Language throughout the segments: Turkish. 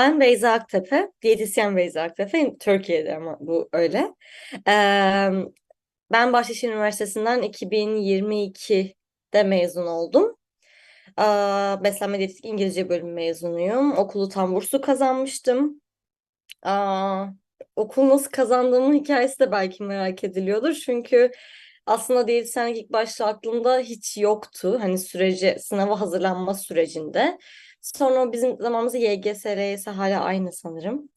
Ben Beyza Aktepe, diyetisyen Beyza Aktepe. Türkiye'de ama bu öyle. Ee, ben Bahçeşehir Üniversitesi'nden 2022'de mezun oldum. Ee, Beslenme Diyetetik İngilizce bölümü mezunuyum. Okulu tam burslu kazanmıştım. Aa, okul nasıl kazandığımın hikayesi de belki merak ediliyordur. Çünkü aslında diyetisyenlik ilk başta aklımda hiç yoktu. Hani süreci, sınava hazırlanma sürecinde. Sonra bizim zamanımızda YGS, LYS hala aynı sanırım.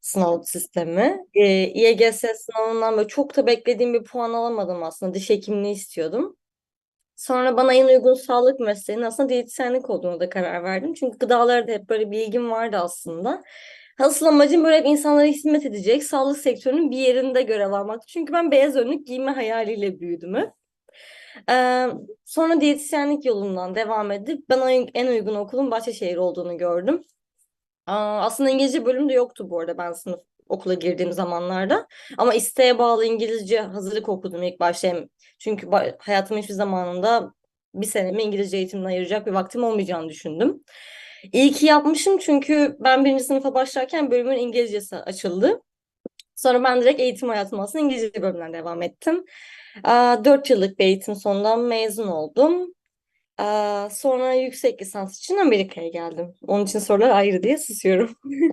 Sınav sistemi. Ee, YGS sınavından böyle çok da beklediğim bir puan alamadım aslında. Diş hekimliği istiyordum. Sonra bana en uygun sağlık mesleğinin aslında diyetisyenlik olduğunu da karar verdim. Çünkü gıdalarda hep böyle bir ilgim vardı aslında. Asıl amacım böyle insanlara hizmet edecek sağlık sektörünün bir yerinde görev almak. Çünkü ben beyaz önlük giyme hayaliyle büyüdüm hep. Ee, sonra diyetisyenlik yolundan devam edip ben en uygun okulun Bahçeşehir olduğunu gördüm. Aa, aslında İngilizce bölüm de yoktu bu arada ben sınıf okula girdiğim zamanlarda. Ama isteğe bağlı İngilizce hazırlık okudum ilk başta. Çünkü hayatımın hiçbir zamanında bir senemi İngilizce eğitimine ayıracak bir vaktim olmayacağını düşündüm. İyi ki yapmışım çünkü ben birinci sınıfa başlarken bölümün İngilizcesi açıldı. Sonra ben direkt eğitim hayatım aslında İngilizce bölümünden devam ettim. Dört yıllık bir eğitim sonundan mezun oldum. Sonra yüksek lisans için Amerika'ya geldim. Onun için sorular ayrı diye susuyorum.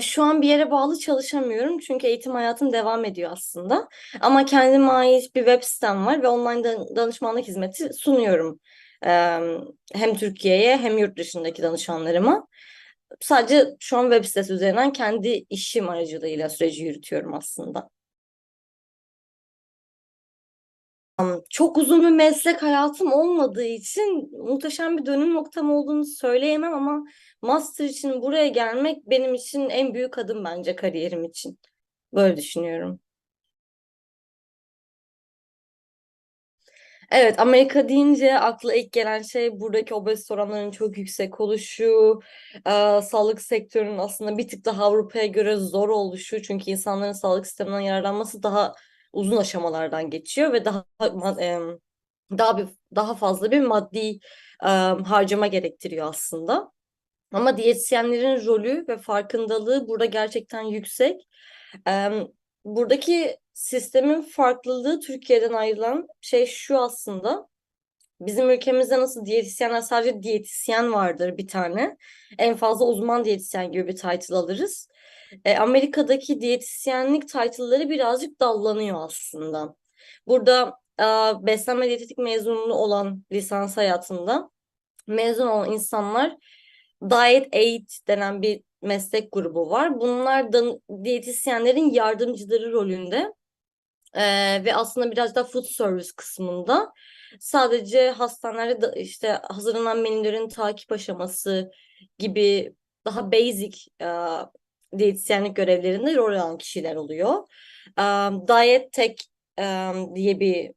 Şu an bir yere bağlı çalışamıyorum çünkü eğitim hayatım devam ediyor aslında. Ama kendime ait bir web sitem var ve online danışmanlık hizmeti sunuyorum. Hem Türkiye'ye hem yurt dışındaki danışanlarıma. Sadece şu an web sitesi üzerinden kendi işim aracılığıyla süreci yürütüyorum aslında. Çok uzun bir meslek hayatım olmadığı için muhteşem bir dönüm noktam olduğunu söyleyemem ama master için buraya gelmek benim için en büyük adım bence kariyerim için. Böyle düşünüyorum. Evet, Amerika deyince akla ilk gelen şey buradaki obezite oranlarının çok yüksek oluşu, e, sağlık sektörünün aslında bir tık daha Avrupa'ya göre zor oluşu. Çünkü insanların sağlık sisteminden yararlanması daha uzun aşamalardan geçiyor ve daha e, daha bir daha fazla bir maddi e, harcama gerektiriyor aslında. Ama diyetisyenlerin rolü ve farkındalığı burada gerçekten yüksek. E, buradaki sistemin farklılığı Türkiye'den ayrılan şey şu aslında. Bizim ülkemizde nasıl diyetisyenler sadece diyetisyen vardır bir tane. En fazla uzman diyetisyen gibi bir title alırız. E, Amerika'daki diyetisyenlik title'ları birazcık dallanıyor aslında. Burada e, beslenme diyetetik mezunu olan lisans hayatında mezun olan insanlar Diet Aid denen bir meslek grubu var. Bunlar da diyetisyenlerin yardımcıları rolünde ee, ve aslında biraz da food service kısmında sadece hastanelerde işte hazırlanan menülerin takip aşaması gibi daha basic e, diyetisyenlik görevlerinde rol alan kişiler oluyor. Um, Diet Tech um, diye bir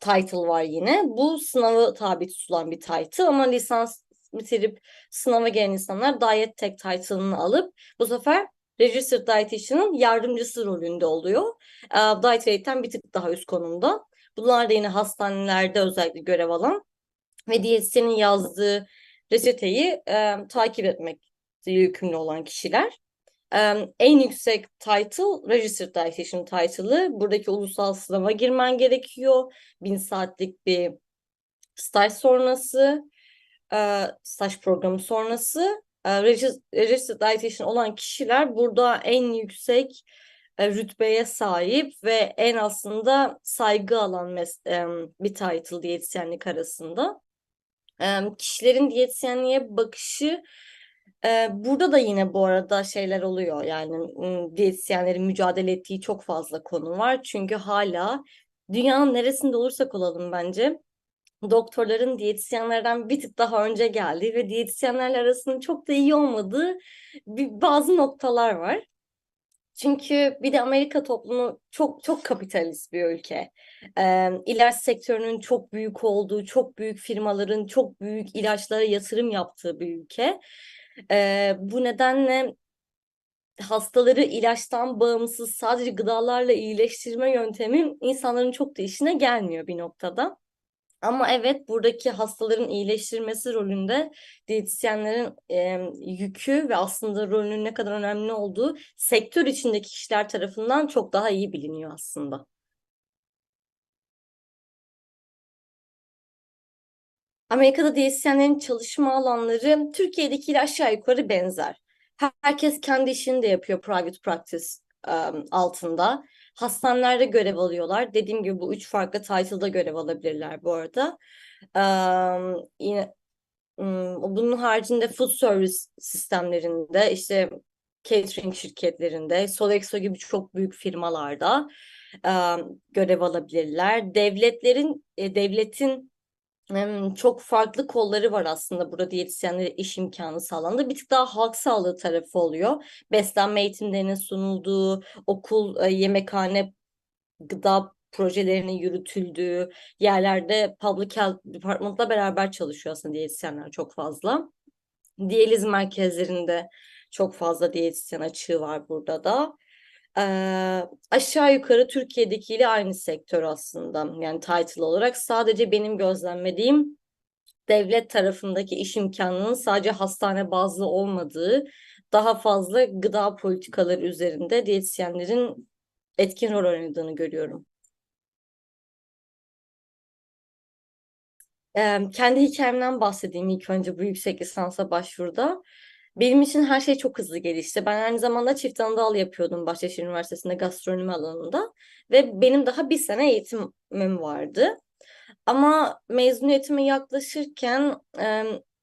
title var yine. Bu sınavı tabi tutulan bir title ama lisans bitirip sınava gelen insanlar Diet Tech title'ını alıp bu sefer Registered Dietitian'ın yardımcısı rolünde oluyor. Rate'den bir tık daha üst konumda. Bunlar da yine hastanelerde özellikle görev alan ve diyetisyenin yazdığı reçeteyi e, takip etmek yükümlü olan kişiler. Um, en yüksek title Registered Dietitian title'ı. Buradaki ulusal sınava girmen gerekiyor. Bin saatlik bir staj sonrası, uh, staj programı sonrası. Uh, Registered Dietitian olan kişiler burada en yüksek uh, rütbeye sahip ve en aslında saygı alan bir title diyetisyenlik arasında. Kişilerin diyetisyenliğe bakışı ee, burada da yine bu arada şeyler oluyor yani diyetisyenlerin mücadele ettiği çok fazla konu var. Çünkü hala dünyanın neresinde olursak olalım bence doktorların diyetisyenlerden bir tık daha önce geldiği ve diyetisyenlerle arasının çok da iyi olmadığı bazı noktalar var. Çünkü bir de Amerika toplumu çok çok kapitalist bir ülke. Ee, ilaç sektörünün çok büyük olduğu, çok büyük firmaların çok büyük ilaçlara yatırım yaptığı bir ülke. E, bu nedenle hastaları ilaçtan bağımsız sadece gıdalarla iyileştirme yöntemi insanların çok da işine gelmiyor bir noktada. Ama evet buradaki hastaların iyileştirmesi rolünde diyetisyenlerin e, yükü ve aslında rolünün ne kadar önemli olduğu sektör içindeki kişiler tarafından çok daha iyi biliniyor aslında. Amerika'da diyetisyenlerin çalışma alanları Türkiye'dekiyle aşağı yukarı benzer. Herkes kendi işini de yapıyor private practice um, altında. Hastanelerde görev alıyorlar. Dediğim gibi bu üç farklı title'da görev alabilirler bu arada. Bunun haricinde food service sistemlerinde işte catering şirketlerinde, Sodexo gibi çok büyük firmalarda görev alabilirler. Devletlerin e, devletin çok farklı kolları var aslında burada diyetisyenlere iş imkanı sağlandı. Bir tık daha halk sağlığı tarafı oluyor. Beslenme eğitimlerinin sunulduğu, okul, e, yemekhane, gıda projelerinin yürütüldüğü yerlerde Public Health Department'la beraber çalışıyor aslında diyetisyenler çok fazla. Diyaliz merkezlerinde çok fazla diyetisyen açığı var burada da. Ee, aşağı yukarı Türkiye'dekiyle aynı sektör aslında yani title olarak sadece benim gözlemlediğim devlet tarafındaki iş imkanının sadece hastane bazlı olmadığı daha fazla gıda politikaları üzerinde diyetisyenlerin etkin rol oynadığını görüyorum. Ee, kendi hikayemden bahsedeyim ilk önce bu yüksek lisansa başvuruda. Benim için her şey çok hızlı gelişti. Ben aynı zamanda çift anadal yapıyordum Bahçeşehir Üniversitesi'nde gastronomi alanında. Ve benim daha bir sene eğitimim vardı. Ama mezuniyetime yaklaşırken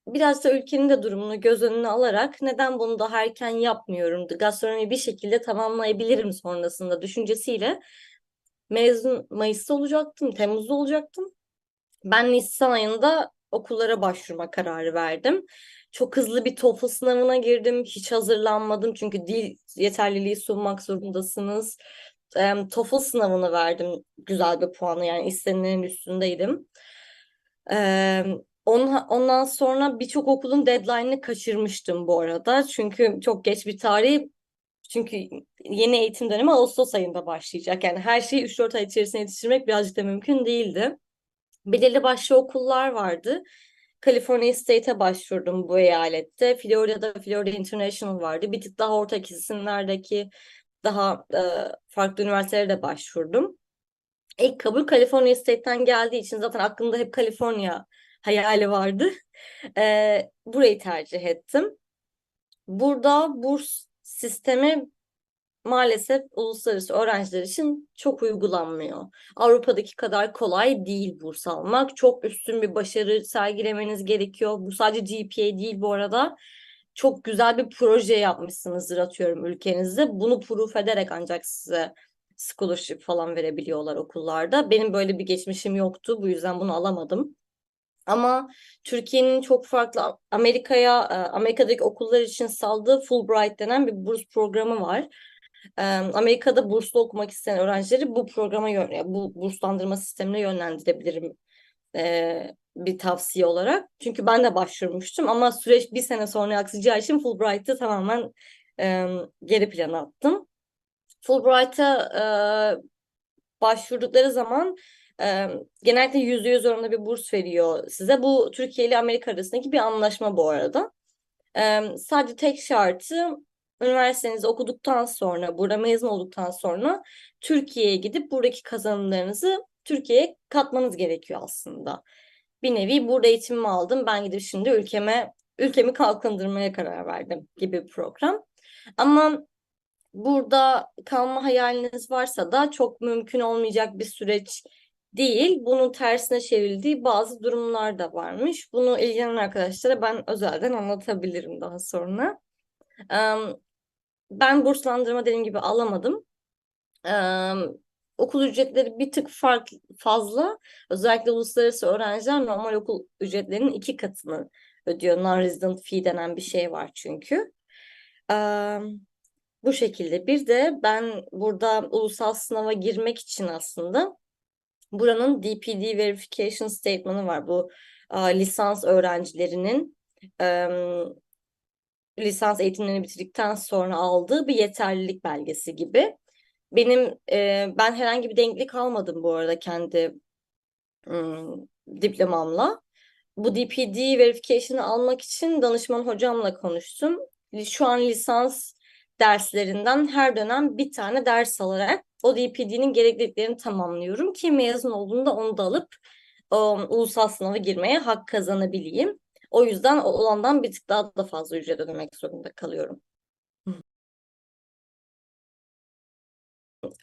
biraz da ülkenin de durumunu göz önüne alarak neden bunu daha erken yapmıyorum, gastronomi bir şekilde tamamlayabilirim sonrasında düşüncesiyle mezun Mayıs'ta olacaktım, Temmuz'da olacaktım. Ben Nisan ayında okullara başvurma kararı verdim. Çok hızlı bir TOEFL sınavına girdim. Hiç hazırlanmadım çünkü dil yeterliliği sunmak zorundasınız. E, TOEFL sınavını verdim güzel bir puanı yani istenenin üstündeydim. E, ondan sonra birçok okulun deadline'ını kaçırmıştım bu arada. Çünkü çok geç bir tarih. Çünkü yeni eğitim dönemi Ağustos ayında başlayacak. Yani her şeyi 3-4 ay içerisinde yetiştirmek birazcık da mümkün değildi. Belirli başlı okullar vardı. California State'e başvurdum bu eyalette. Florida'da Florida International vardı. Bir tık daha orta kesimlerdeki daha e, farklı üniversitelere de başvurdum. İlk kabul California State'ten geldiği için zaten aklımda hep California hayali vardı. E, burayı tercih ettim. Burada burs sistemi maalesef uluslararası öğrenciler için çok uygulanmıyor. Avrupa'daki kadar kolay değil burs almak. Çok üstün bir başarı sergilemeniz gerekiyor. Bu sadece GPA değil bu arada. Çok güzel bir proje yapmışsınızdır atıyorum ülkenizde. Bunu proof ederek ancak size scholarship falan verebiliyorlar okullarda. Benim böyle bir geçmişim yoktu. Bu yüzden bunu alamadım. Ama Türkiye'nin çok farklı Amerika'ya Amerika'daki okullar için saldığı Fulbright denen bir burs programı var. Amerika'da burslu okumak isteyen öğrencileri bu programa bu burslandırma sistemine yönlendirebilirim bir tavsiye olarak. Çünkü ben de başvurmuştum ama süreç bir sene sonra aksayacağı için Fulbright'ı tamamen geri plana attım. Fulbright'a başvurdukları zaman genellikle yüzde yüz oranında bir burs veriyor size. Bu Türkiye ile Amerika arasındaki bir anlaşma bu arada. sadece tek şartı üniversitenizi okuduktan sonra, burada mezun olduktan sonra Türkiye'ye gidip buradaki kazanımlarınızı Türkiye'ye katmanız gerekiyor aslında. Bir nevi burada eğitimimi aldım. Ben gidip şimdi ülkeme ülkemi kalkındırmaya karar verdim gibi bir program. Ama burada kalma hayaliniz varsa da çok mümkün olmayacak bir süreç değil. Bunun tersine çevrildiği bazı durumlar da varmış. Bunu ilgilenen arkadaşlara ben özelden anlatabilirim daha sonra. Ben burslandırma dediğim gibi alamadım. Ee, okul ücretleri bir tık fark fazla. Özellikle uluslararası öğrenciler normal okul ücretlerinin iki katını ödüyor. Non-resident fee denen bir şey var çünkü. Ee, bu şekilde. Bir de ben burada ulusal sınava girmek için aslında buranın DPD Verification Statement'ı var. Bu lisans öğrencilerinin lisans eğitimlerini bitirdikten sonra aldığı bir yeterlilik belgesi gibi. Benim e, ben herhangi bir denklik almadım bu arada kendi ım, diplomamla. Bu DPD verification'ı almak için danışman hocamla konuştum. Şu an lisans derslerinden her dönem bir tane ders alarak o DPD'nin gerekliliklerini tamamlıyorum ki mezun olduğumda onu da alıp um, ulusal sınava girmeye hak kazanabileyim. O yüzden olandan bir tık daha da fazla ücret ödemek zorunda kalıyorum.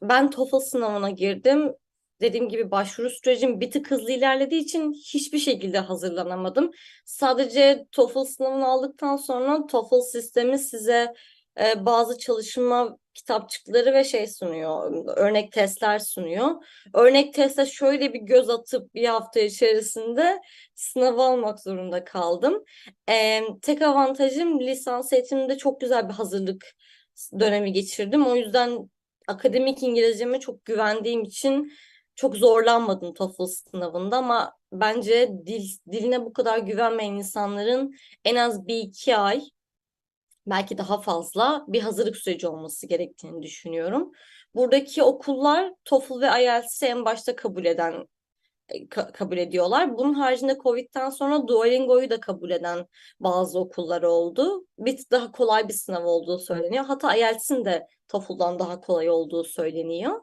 Ben TOEFL sınavına girdim. Dediğim gibi başvuru sürecim bir tık hızlı ilerlediği için hiçbir şekilde hazırlanamadım. Sadece TOEFL sınavını aldıktan sonra TOEFL sistemi size e, bazı çalışma kitapçıkları ve şey sunuyor, örnek testler sunuyor. Örnek teste şöyle bir göz atıp bir hafta içerisinde sınav almak zorunda kaldım. E, tek avantajım lisans eğitiminde çok güzel bir hazırlık dönemi geçirdim. O yüzden akademik İngilizceme çok güvendiğim için çok zorlanmadım TOEFL sınavında ama bence dil, diline bu kadar güvenmeyen insanların en az bir iki ay belki daha fazla bir hazırlık süreci olması gerektiğini düşünüyorum. Buradaki okullar TOEFL ve IELTS'i en başta kabul eden e, ka kabul ediyorlar. Bunun haricinde Covid'den sonra Duolingo'yu da kabul eden bazı okullar oldu. Bir daha kolay bir sınav olduğu söyleniyor. Hatta IELTS'in de TOEFL'dan daha kolay olduğu söyleniyor.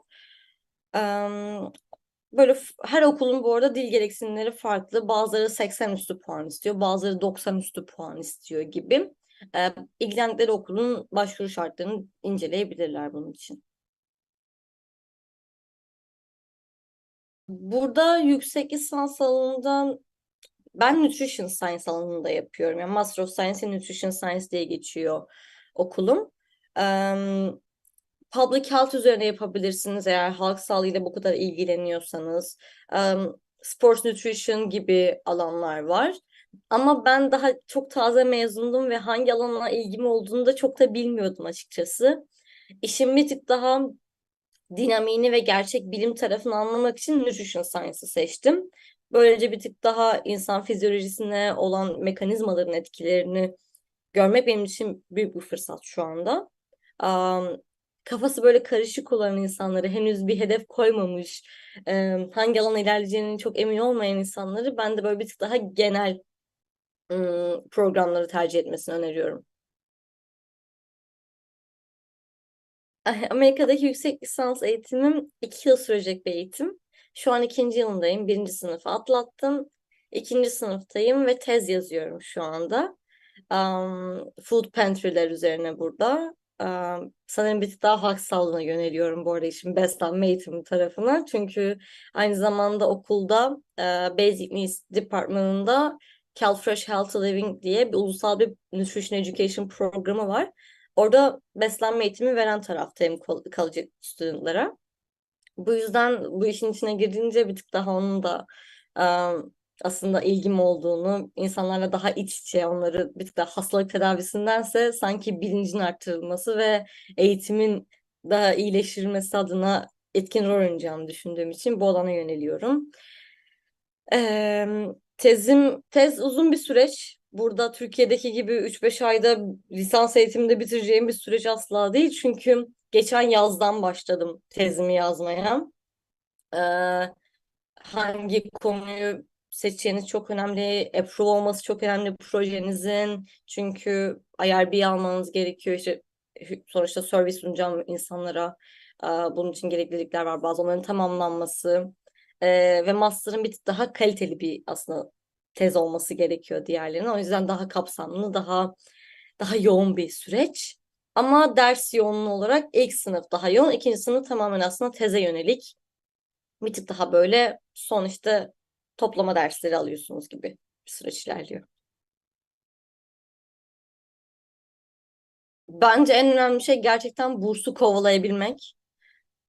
Böyle her okulun bu arada dil gereksinimleri farklı. Bazıları 80 üstü puan istiyor, bazıları 90 üstü puan istiyor gibi. Ee, ilgilendikleri okulun başvuru şartlarını inceleyebilirler bunun için. Burada yüksek lisans alanından ben Nutrition Science alanında yapıyorum. Yani Master of Science in Nutrition Science diye geçiyor okulum. Um, public health üzerine yapabilirsiniz eğer halk sağlığıyla bu kadar ilgileniyorsanız. Um, sports nutrition gibi alanlar var. Ama ben daha çok taze mezundum ve hangi alana ilgim olduğunu da çok da bilmiyordum açıkçası. İşim bir tık daha dinamiğini ve gerçek bilim tarafını anlamak için Nutrition Science'ı seçtim. Böylece bir tık daha insan fizyolojisine olan mekanizmaların etkilerini görmek benim için büyük bir fırsat şu anda. Um, kafası böyle karışık olan insanları, henüz bir hedef koymamış, um, hangi alana ilerleyeceğinin çok emin olmayan insanları ben de böyle bir tık daha genel programları tercih etmesini öneriyorum. Amerika'daki yüksek lisans eğitimim iki yıl sürecek bir eğitim. Şu an ikinci yılındayım. Birinci sınıfı atlattım. İkinci sınıftayım ve tez yazıyorum şu anda. Um, food pantry'ler üzerine burada. Um, sanırım bir daha halk sağlığına yöneliyorum bu arada işin beslenme eğitimi tarafına. Çünkü aynı zamanda okulda uh, Basic Needs Department'ında CalFresh Healthy Living diye bir ulusal bir nutrition education programı var. Orada beslenme eğitimi veren taraftayım kalıcı studentlara. Bu yüzden bu işin içine girince bir tık daha onun da aslında ilgim olduğunu, insanlarla daha iç içe onları bir tık daha hastalık tedavisindense sanki bilincin arttırılması ve eğitimin daha iyileştirilmesi adına etkin rol oynayacağını düşündüğüm için bu alana yöneliyorum. Ee, tezim, tez uzun bir süreç burada Türkiye'deki gibi 3-5 ayda lisans eğitiminde bitireceğim bir süreç asla değil. Çünkü geçen yazdan başladım tezimi yazmaya. Ee, hangi konuyu seçeceğiniz çok önemli. Approve olması çok önemli projenizin. Çünkü IRB almanız gerekiyor. İşte sonuçta servis sunacağım insanlara. Bunun için gereklilikler var. Bazı onların tamamlanması. Ee, ve master'ın bir tık daha kaliteli bir aslında tez olması gerekiyor diğerlerine. O yüzden daha kapsamlı, daha daha yoğun bir süreç. Ama ders yoğunluğu olarak ilk sınıf daha yoğun, ikinci sınıf tamamen aslında teze yönelik. Bir tık daha böyle son işte toplama dersleri alıyorsunuz gibi bir süreç ilerliyor. Bence en önemli şey gerçekten bursu kovalayabilmek.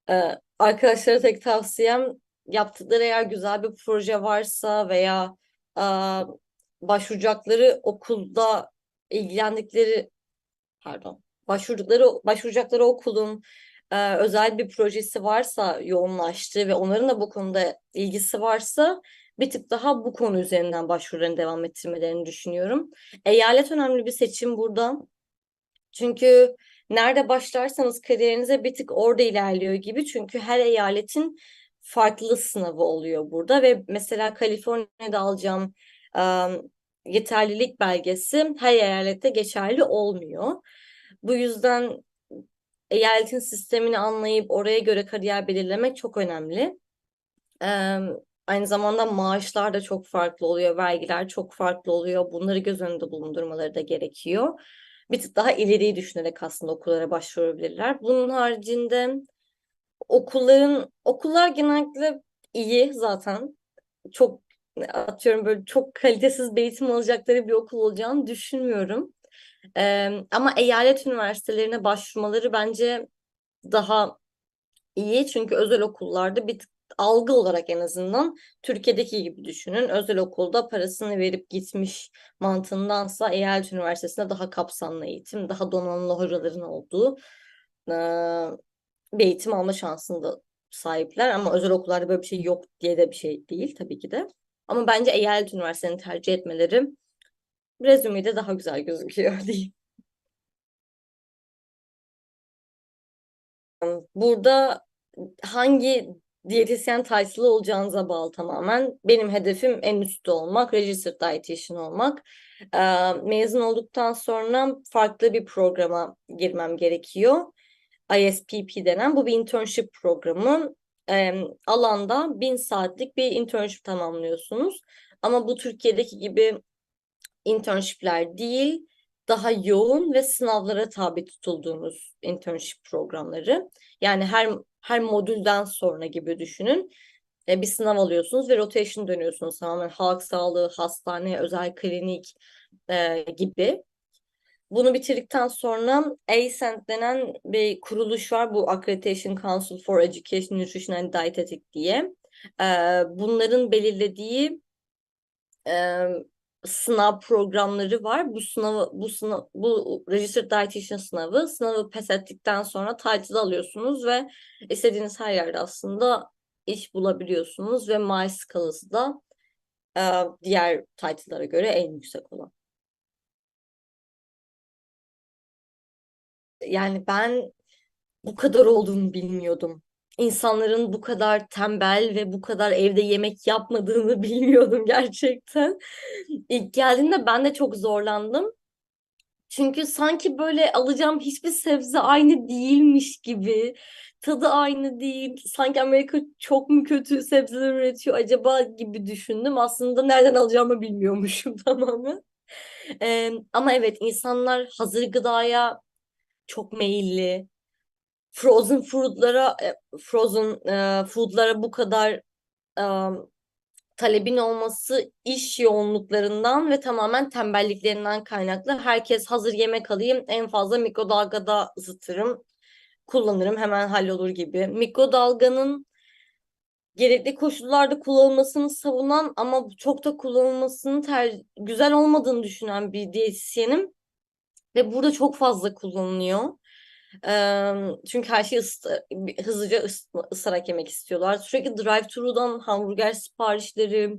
Ee, arkadaşlara tek tavsiyem yaptıkları eğer güzel bir proje varsa veya başvuracakları okulda ilgilendikleri pardon başvurdukları başvuracakları okulun e, özel bir projesi varsa yoğunlaştığı ve onların da bu konuda ilgisi varsa bir tık daha bu konu üzerinden başvurularını devam ettirmelerini düşünüyorum. Eyalet önemli bir seçim burada. Çünkü nerede başlarsanız kariyerinize bir tık orada ilerliyor gibi. Çünkü her eyaletin farklı sınavı oluyor burada ve mesela Kaliforniya'da alacağım ım, yeterlilik belgesi her eyalette geçerli olmuyor. Bu yüzden eyaletin sistemini anlayıp oraya göre kariyer belirlemek çok önemli. Ee, aynı zamanda maaşlar da çok farklı oluyor, vergiler çok farklı oluyor. Bunları göz önünde bulundurmaları da gerekiyor. Bir tık daha ileriyi düşünerek aslında okullara başvurabilirler. Bunun haricinde okulların okullar genellikle iyi zaten. Çok atıyorum böyle çok kalitesiz bir eğitim alacakları bir okul olacağını düşünmüyorum. Ee, ama eyalet üniversitelerine başvurmaları bence daha iyi. Çünkü özel okullarda bir algı olarak en azından Türkiye'deki gibi düşünün. Özel okulda parasını verip gitmiş mantığındansa eyalet üniversitesinde daha kapsamlı eğitim, daha donanımlı hocaların olduğu bir eğitim alma şansında sahipler. Ama özel okullarda böyle bir şey yok diye de bir şey değil tabii ki de. Ama bence eyalet üniversitelerini tercih etmeleri rezümede daha güzel gözüküyor diyeyim. Burada hangi diyetisyen title'ı olacağınıza bağlı tamamen. Benim hedefim en üstte olmak, registered dietitian olmak. Ee, mezun olduktan sonra farklı bir programa girmem gerekiyor. ISPP denen bu bir internship programı. Ee, alanda bin saatlik bir internship tamamlıyorsunuz. Ama bu Türkiye'deki gibi internshipler değil, daha yoğun ve sınavlara tabi tutulduğunuz internship programları. Yani her her modülden sonra gibi düşünün. E, bir sınav alıyorsunuz ve rotation dönüyorsunuz tamamen halk sağlığı, hastane, özel klinik e, gibi. Bunu bitirdikten sonra ACENT denen bir kuruluş var. Bu Accreditation Council for Education, Nutrition and Dietetic diye. E, bunların belirlediği e, sınav programları var. Bu sınavı bu sınav bu registered dietitian sınavı sınavı pes ettikten sonra title alıyorsunuz ve istediğiniz her yerde aslında iş bulabiliyorsunuz ve maaş skalası da e, diğer title'lara göre en yüksek olan. Yani ben bu kadar olduğunu bilmiyordum insanların bu kadar tembel ve bu kadar evde yemek yapmadığını bilmiyordum gerçekten. İlk geldiğinde ben de çok zorlandım. Çünkü sanki böyle alacağım hiçbir sebze aynı değilmiş gibi. Tadı aynı değil. Sanki Amerika çok mu kötü sebzeler üretiyor acaba gibi düşündüm. Aslında nereden alacağımı bilmiyormuşum tamamen. Ee, ama evet insanlar hazır gıdaya çok meyilli frozen food'lara e, frozen e, food'lara bu kadar e, talebin olması iş yoğunluklarından ve tamamen tembelliklerinden kaynaklı. Herkes hazır yemek alayım, en fazla mikrodalgada ısıtırım, kullanırım, hemen hallolur gibi. Mikrodalganın gerekli koşullarda kullanılmasını savunan ama çok da kullanılmasının ter güzel olmadığını düşünen bir diyetisyenim ve burada çok fazla kullanılıyor çünkü her şeyi ısı, hızlıca ıs, ısarak yemek istiyorlar. Sürekli drive-thru'dan hamburger siparişleri,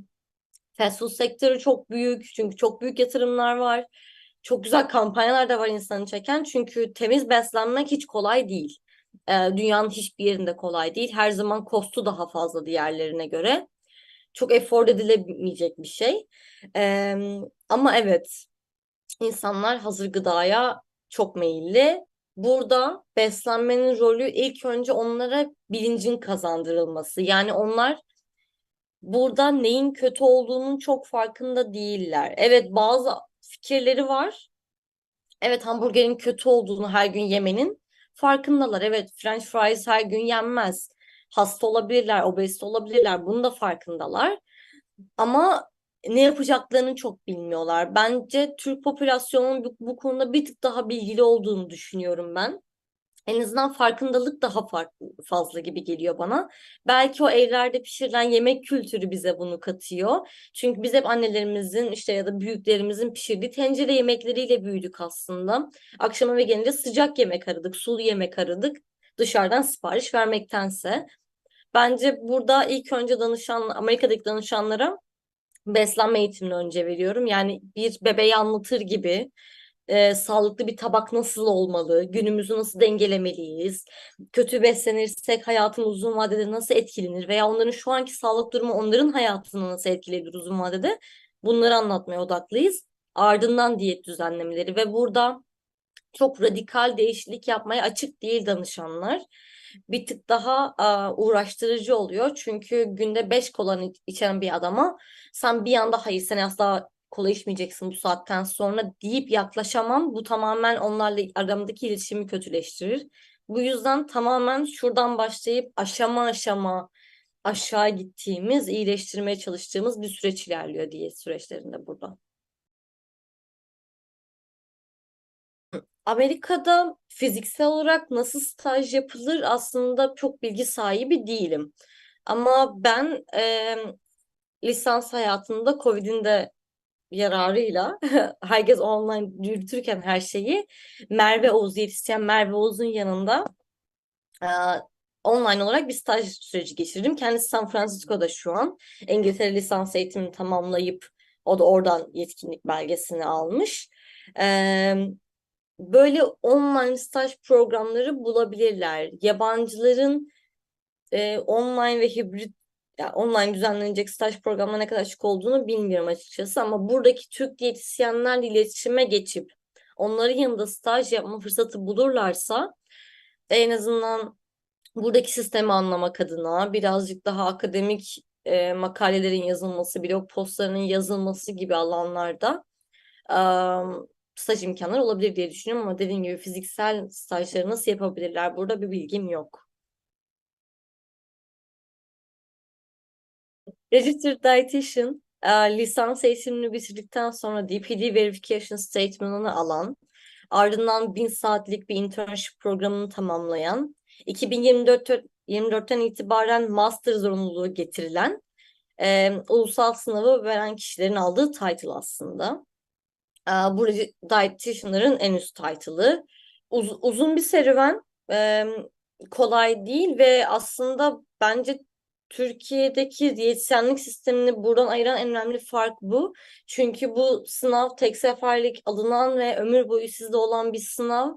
fast food sektörü çok büyük. Çünkü çok büyük yatırımlar var. Çok güzel kampanyalar da var insanı çeken. Çünkü temiz beslenmek hiç kolay değil. dünyanın hiçbir yerinde kolay değil. Her zaman kostu daha fazla diğerlerine göre. Çok efor edilemeyecek bir şey. ama evet, insanlar hazır gıdaya çok meyilli burada beslenmenin rolü ilk önce onlara bilincin kazandırılması. Yani onlar burada neyin kötü olduğunun çok farkında değiller. Evet bazı fikirleri var. Evet hamburgerin kötü olduğunu her gün yemenin farkındalar. Evet French fries her gün yenmez. Hasta olabilirler, obezite olabilirler. Bunun da farkındalar. Ama ne yapacaklarını çok bilmiyorlar. Bence Türk popülasyonunun bu, bu konuda bir tık daha bilgili olduğunu düşünüyorum ben. En azından farkındalık daha fazla gibi geliyor bana. Belki o evlerde pişirilen yemek kültürü bize bunu katıyor. Çünkü biz hep annelerimizin işte ya da büyüklerimizin pişirdiği tencere yemekleriyle büyüdük aslında. Akşama eve gelince sıcak yemek aradık, sulu yemek aradık. Dışarıdan sipariş vermektense. Bence burada ilk önce danışan, Amerika'daki danışanlara beslenme eğitimini önce veriyorum. Yani bir bebeği anlatır gibi e, sağlıklı bir tabak nasıl olmalı, günümüzü nasıl dengelemeliyiz, kötü beslenirsek hayatımız uzun vadede nasıl etkilenir veya onların şu anki sağlık durumu onların hayatını nasıl etkileyebilir uzun vadede bunları anlatmaya odaklıyız. Ardından diyet düzenlemeleri ve burada çok radikal değişiklik yapmaya açık değil danışanlar. Bir tık daha uğraştırıcı oluyor. Çünkü günde 5 kola içen bir adama sen bir anda hayır sen asla kola içmeyeceksin bu saatten sonra deyip yaklaşamam. Bu tamamen onlarla aramdaki iletişimi kötüleştirir. Bu yüzden tamamen şuradan başlayıp aşama aşama aşağı gittiğimiz, iyileştirmeye çalıştığımız bir süreç ilerliyor diye süreçlerinde burada. Amerika'da fiziksel olarak nasıl staj yapılır aslında çok bilgi sahibi değilim. Ama ben e, lisans hayatında Covid'in de yararıyla herkes online yürütürken her şeyi Merve Oğuz yetiştiren Merve Oğuz'un yanında e, online olarak bir staj süreci geçirdim. Kendisi San Francisco'da şu an. İngiltere lisans eğitimini tamamlayıp o da oradan yetkinlik belgesini almış. Ee, böyle online staj programları bulabilirler. Yabancıların e, online ve hibrit yani online düzenlenecek staj programına ne kadar açık olduğunu bilmiyorum açıkçası ama buradaki Türk diyetisyenlerle iletişime geçip onların yanında staj yapma fırsatı bulurlarsa en azından buradaki sistemi anlamak adına birazcık daha akademik e, makalelerin yazılması, blog postlarının yazılması gibi alanlarda e, staj imkanları olabilir diye düşünüyorum ama dediğim gibi fiziksel stajları nasıl yapabilirler burada bir bilgim yok. Registered Dietitian e, lisans eğitimini bitirdikten sonra DPD Verification Statement'ını alan, ardından 1000 saatlik bir internship programını tamamlayan, 2024 24'ten itibaren master zorunluluğu getirilen e, ulusal sınavı veren kişilerin aldığı title aslında. E, bu dietitianların en üst title'ı. Uz, uzun bir serüven, e, kolay değil ve aslında bence Türkiye'deki diyetisyenlik sistemini buradan ayıran en önemli fark bu. Çünkü bu sınav tek seferlik alınan ve ömür boyu sizde olan bir sınav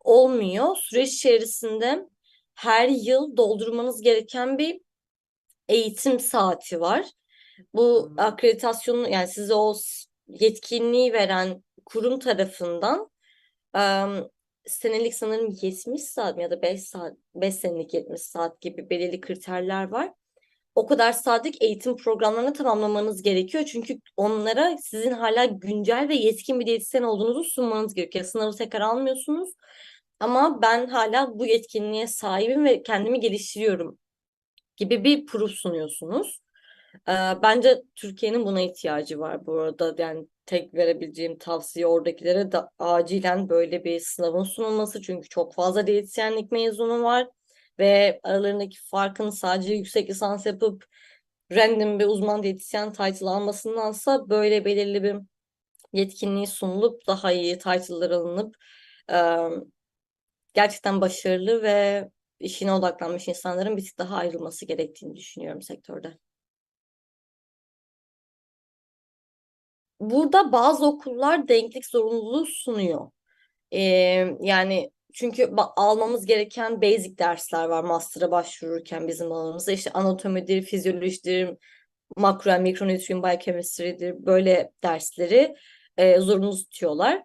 olmuyor. Süreç içerisinde her yıl doldurmanız gereken bir eğitim saati var. Bu akreditasyonu yani size o yetkinliği veren kurum tarafından um, senelik sanırım 70 saat ya da 5 saat 5 senelik 70 saat gibi belirli kriterler var. O kadar saatlik eğitim programlarını tamamlamanız gerekiyor. Çünkü onlara sizin hala güncel ve yetkin bir diyetisyen olduğunuzu sunmanız gerekiyor. Sınavı tekrar almıyorsunuz. Ama ben hala bu yetkinliğe sahibim ve kendimi geliştiriyorum gibi bir proof sunuyorsunuz. Bence Türkiye'nin buna ihtiyacı var bu arada. Yani tek verebileceğim tavsiye oradakilere de acilen böyle bir sınavın sunulması. Çünkü çok fazla diyetisyenlik mezunu var ve aralarındaki farkın sadece yüksek lisans yapıp random bir uzman diyetisyen title almasındansa böyle belirli bir yetkinliği sunulup daha iyi title'lar alınıp gerçekten başarılı ve işine odaklanmış insanların bir tık daha ayrılması gerektiğini düşünüyorum sektörde. Burada bazı okullar denklik zorunluluğu sunuyor. Ee, yani çünkü almamız gereken basic dersler var master'a başvururken bizim alanımızda. işte anatomidir, fizyolojidir, makro ve mikronütriyum biochemistry'dir böyle dersleri e, zorunlu tutuyorlar.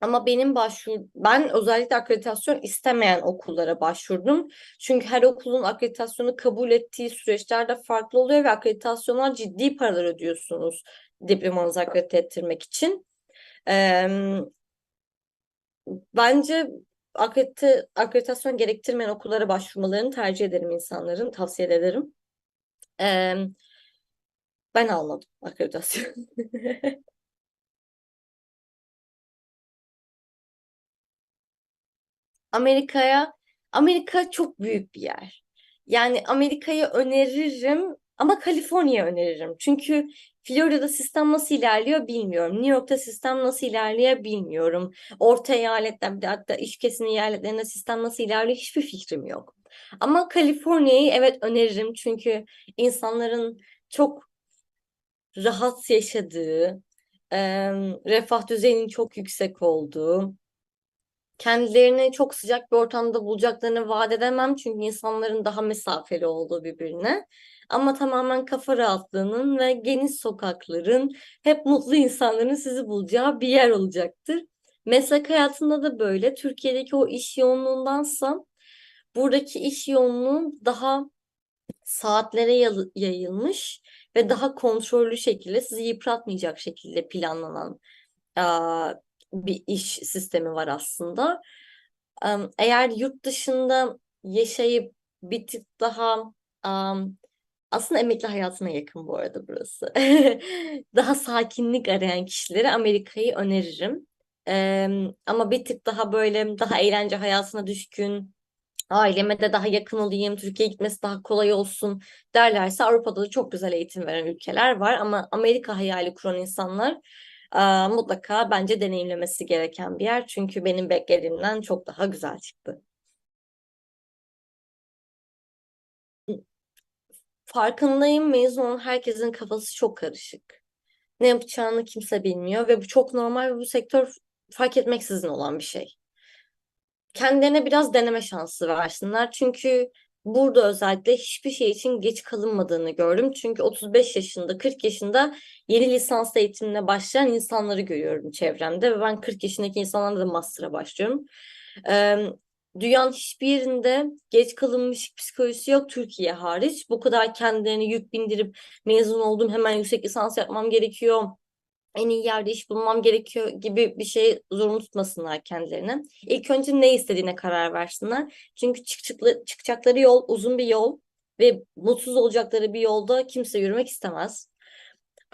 Ama benim başvur ben özellikle akreditasyon istemeyen okullara başvurdum. Çünkü her okulun akreditasyonu kabul ettiği süreçlerde farklı oluyor ve akreditasyonlar ciddi paralar ödüyorsunuz diplomanızı akredite ettirmek için. Ee, bence akredite, akreditasyon gerektirmeyen okullara başvurmalarını tercih ederim insanların, tavsiye ederim. Ee, ben almadım akreditasyon. Amerika'ya Amerika çok büyük bir yer. Yani Amerika'yı öneririm ama Kaliforniya öneririm. Çünkü Florida'da sistem nasıl ilerliyor bilmiyorum. New York'ta sistem nasıl ilerliyor bilmiyorum. Orta eyaletler hatta iş kesin eyaletlerinde sistem nasıl ilerliyor hiçbir fikrim yok. Ama Kaliforniya'yı evet öneririm. Çünkü insanların çok rahat yaşadığı, refah düzeyinin çok yüksek olduğu, kendilerini çok sıcak bir ortamda bulacaklarını vaat edemem çünkü insanların daha mesafeli olduğu birbirine. Ama tamamen kafa rahatlığının ve geniş sokakların, hep mutlu insanların sizi bulacağı bir yer olacaktır. Meslek hayatında da böyle. Türkiye'deki o iş yoğunluğundansa buradaki iş yoğunluğu daha saatlere yayı- yayılmış ve daha kontrollü şekilde sizi yıpratmayacak şekilde planlanan bir iş sistemi var aslında. Eğer yurt dışında yaşayıp bir tık daha aslında emekli hayatına yakın bu arada burası. Daha sakinlik arayan kişilere Amerika'yı öneririm. Ama bir tık daha böyle daha eğlence hayatına düşkün, aileme de daha yakın olayım, Türkiye'ye gitmesi daha kolay olsun derlerse Avrupa'da da çok güzel eğitim veren ülkeler var. Ama Amerika hayali kuran insanlar mutlaka bence deneyimlemesi gereken bir yer. Çünkü benim beklediğimden çok daha güzel çıktı. Farkındayım mezun olan herkesin kafası çok karışık. Ne yapacağını kimse bilmiyor ve bu çok normal ve bu sektör fark etmeksizin olan bir şey. Kendilerine biraz deneme şansı versinler. Çünkü burada özellikle hiçbir şey için geç kalınmadığını gördüm. Çünkü 35 yaşında, 40 yaşında yeni lisans eğitimine başlayan insanları görüyorum çevremde ve ben 40 yaşındaki insanlarla da master'a başlıyorum. Ee, dünyanın hiçbir yerinde geç kalınmış psikolojisi yok Türkiye hariç. Bu kadar kendilerine yük bindirip mezun oldum hemen yüksek lisans yapmam gerekiyor en iyi yerde iş bulmam gerekiyor gibi bir şey zorunlu tutmasınlar kendilerine. İlk önce ne istediğine karar versinler. Çünkü çıkacakları, çıkacakları yol uzun bir yol ve mutsuz olacakları bir yolda kimse yürümek istemez.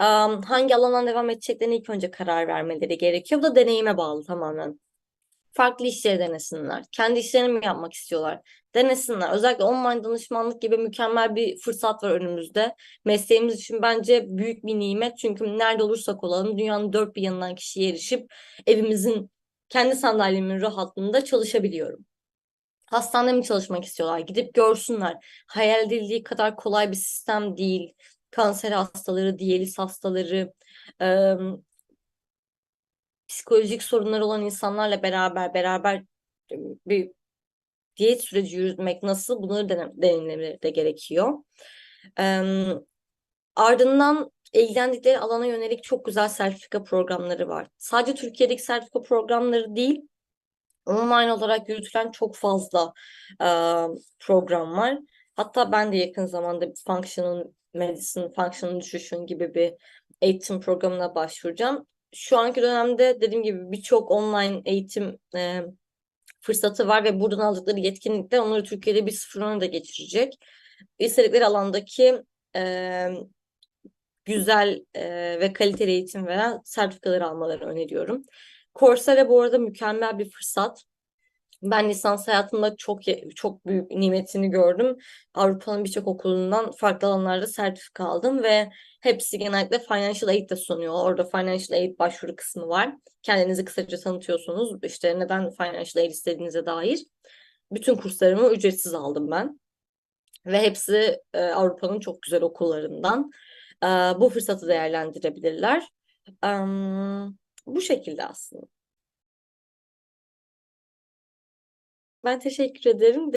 Um, hangi alandan devam edeceklerine ilk önce karar vermeleri gerekiyor. Bu da deneyime bağlı tamamen. Farklı işleri denesinler. Kendi işlerini mi yapmak istiyorlar? Denesinler. Özellikle online danışmanlık gibi mükemmel bir fırsat var önümüzde. Mesleğimiz için bence büyük bir nimet. Çünkü nerede olursak olalım dünyanın dört bir yanından kişiye erişip evimizin kendi sandalyemin rahatlığında çalışabiliyorum. Hastanede mi çalışmak istiyorlar? Gidip görsünler. Hayal edildiği kadar kolay bir sistem değil. Kanser hastaları, diyaliz hastaları, psikolojik sorunları olan insanlarla beraber beraber bir diyet süreci yürütmek nasıl bunları deneyimlemeleri de gerekiyor. Ee, ardından ilgilendikleri alana yönelik çok güzel sertifika programları var. Sadece Türkiye'deki sertifika programları değil, online olarak yürütülen çok fazla e, program var. Hatta ben de yakın zamanda Functional Medicine, Functional Nutrition gibi bir eğitim programına başvuracağım. Şu anki dönemde dediğim gibi birçok online eğitim e, fırsatı var ve buradan aldıkları yetkinlikler onları Türkiye'de bir sıfır da geçirecek. İstedikleri alandaki e, güzel e, ve kaliteli eğitim veren sertifikaları almalarını öneriyorum. Coursera bu arada mükemmel bir fırsat. Ben lisans hayatımda çok çok büyük nimetini gördüm. Avrupa'nın birçok okulundan farklı alanlarda sertifika aldım ve hepsi genellikle financial aid de sunuyor. Orada financial aid başvuru kısmı var. Kendinizi kısaca tanıtıyorsunuz. İşte neden financial aid istediğinize dair. Bütün kurslarımı ücretsiz aldım ben. Ve hepsi e, Avrupa'nın çok güzel okullarından. E, bu fırsatı değerlendirebilirler. E, bu şekilde aslında. Ben teşekkür ederim.